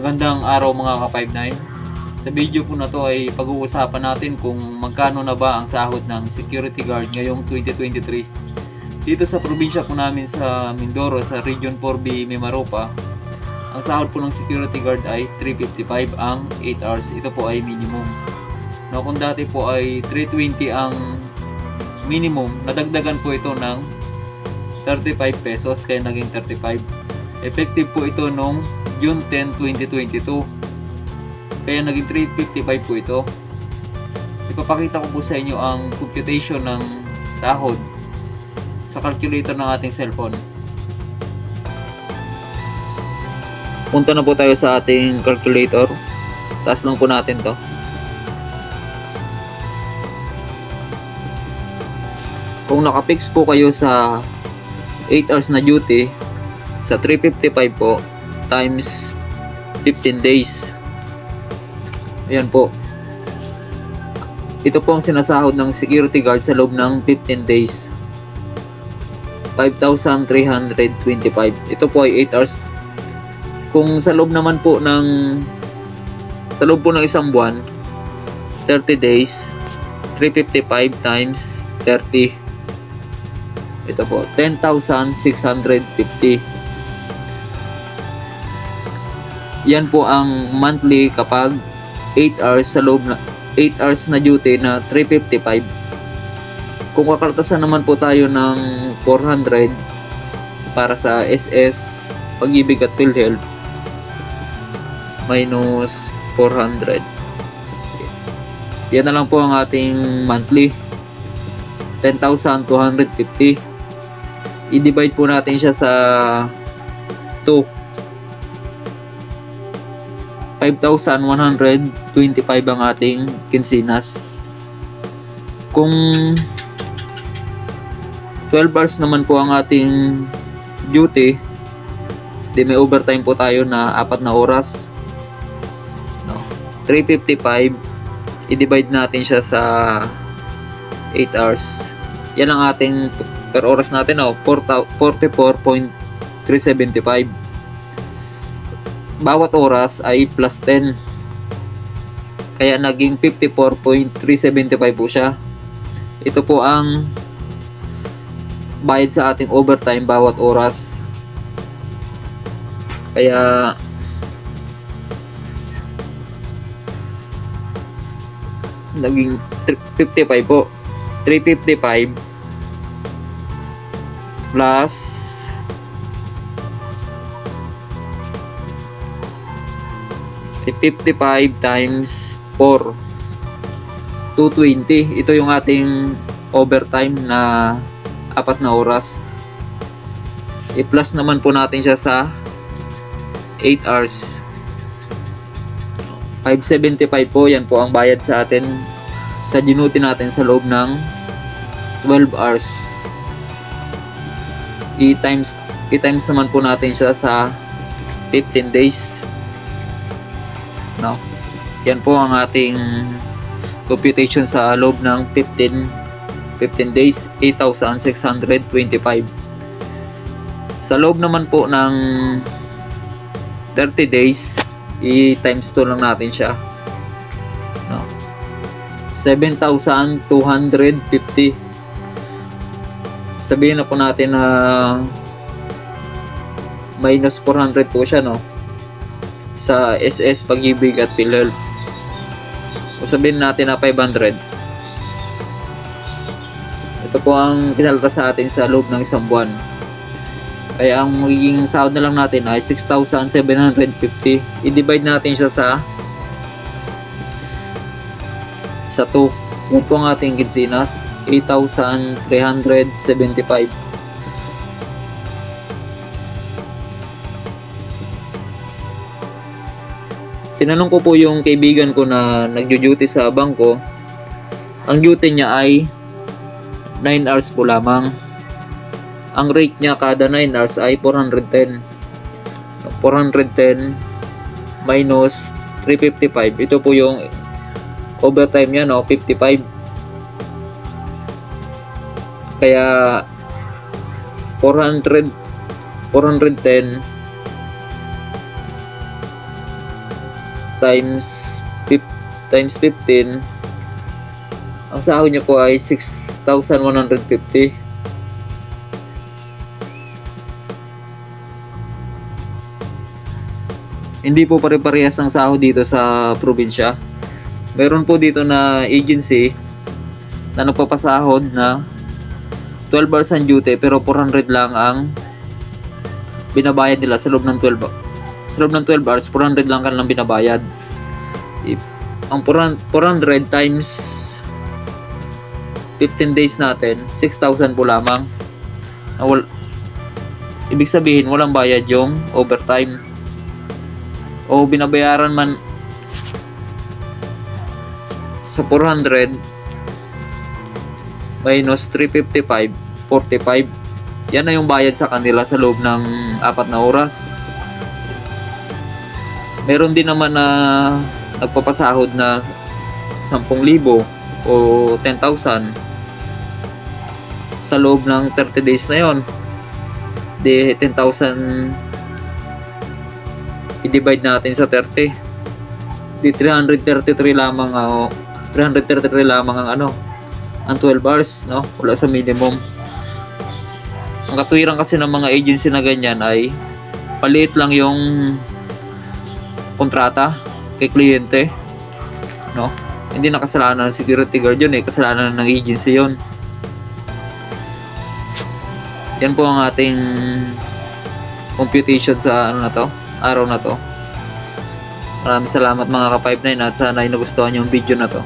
Magandang araw mga ka-59. Sa video po na to ay pag-uusapan natin kung magkano na ba ang sahod ng security guard ngayong 2023. Dito sa probinsya po namin sa Mindoro sa Region 4B Mimaropa, ang sahod po ng security guard ay 355 ang 8 hours. Ito po ay minimum. No, kung dati po ay 320 ang minimum, nadagdagan po ito ng 35 pesos kaya naging 35. Effective po ito noong June 10, 2022. Kaya naging 355 po ito. Ipapakita ko po sa inyo ang computation ng sahod sa calculator ng ating cellphone. Punta na po tayo sa ating calculator. Taas lang po natin to. Kung nakapix po kayo sa 8 hours na duty, sa 355 po, times 15 days. Ayan po. Ito po ang sinasahod ng security guard sa loob ng 15 days. 5,325. Ito po ay 8 hours. Kung sa loob naman po ng sa loob po ng isang buwan, 30 days, 355 times 30. Ito po, 10,650. Yan po ang monthly kapag 8 hours sa loob na 8 hours na duty na 355. Kung kakaltasan naman po tayo ng 400 para sa SS, pag-ibig at PhilHealth minus 400. Yan na lang po ang ating monthly. 10,250. I-divide po natin siya sa 2. 5,125 ang ating kinsinas. Kung 12 hours naman po ang ating duty, di may overtime po tayo na 4 na oras. No. 355, i-divide natin siya sa 8 hours. Yan ang ating per oras natin, no? 44.375 bawat oras ay plus 10. Kaya naging 54.375 po siya. Ito po ang bayad sa ating overtime bawat oras. Kaya naging 55 po. 355 plus 55 times 4 220 ito yung ating overtime na apat na oras. I-plus naman po natin siya sa 8 hours. 575 po yan po ang bayad sa atin. Sa dinuti natin sa loob ng 12 hours. I-times i-times naman po natin siya sa 15 days? Yan po ang ating computation sa loob ng 15 15 days 8,625 sa loob naman po ng 30 days i-times 2 lang natin siya no? 7,250 sabihin na po natin na minus 400 po siya no sa SS Pag-ibig at PhilHealth. O sabihin natin na 500. Ito po ang kinalta sa atin sa loob ng isang buwan. Kaya ang magiging sahod na lang natin ay 6,750. I-divide natin siya sa sa 2. Yan po ang ating kinsinas. 8,375. Tinanong ko po yung kaibigan ko na nagjo-duty sa bangko, ang duty niya ay 9 hours po lamang. Ang rate niya kada 9 hours ay 410. 410 minus 355. Ito po yung overtime niya, no? 55. Kaya 400 410 times times 15 ang sahod niya po ay 6,150 hindi po pare-parehas ang sahod dito sa probinsya. Meron po dito na agency na nagpapasahod na 12 hours ang duty pero 400 lang ang binabayad nila sa loob ng 12 sa loob ng 12 hours 400 lang kanilang binabayad. If, ang 400 400 times 15 days natin 6,000 po lamang. Wal, ibig sabihin walang bayad yung overtime. O binabayaran man sa 400 minus 355 45 yan na yung bayad sa kanila sa loob ng apat na oras meron din naman na nagpapasahod na 10,000 o 10,000 sa loob ng 30 days na yon di 10,000 i-divide natin sa 30 di 333 lamang ah, 333 lamang ang ano ang 12 hours no? Wala sa minimum. Ang katwiran kasi ng mga agency na ganyan ay paliit lang yung kontrata kay kliyente no? Hindi na kasalanan ng security guard yun eh. Kasalanan ng agency yun. Yan po ang ating computation sa ano na to araw na to. Maraming salamat mga ka 59 at sana ay nagustuhan yung video na to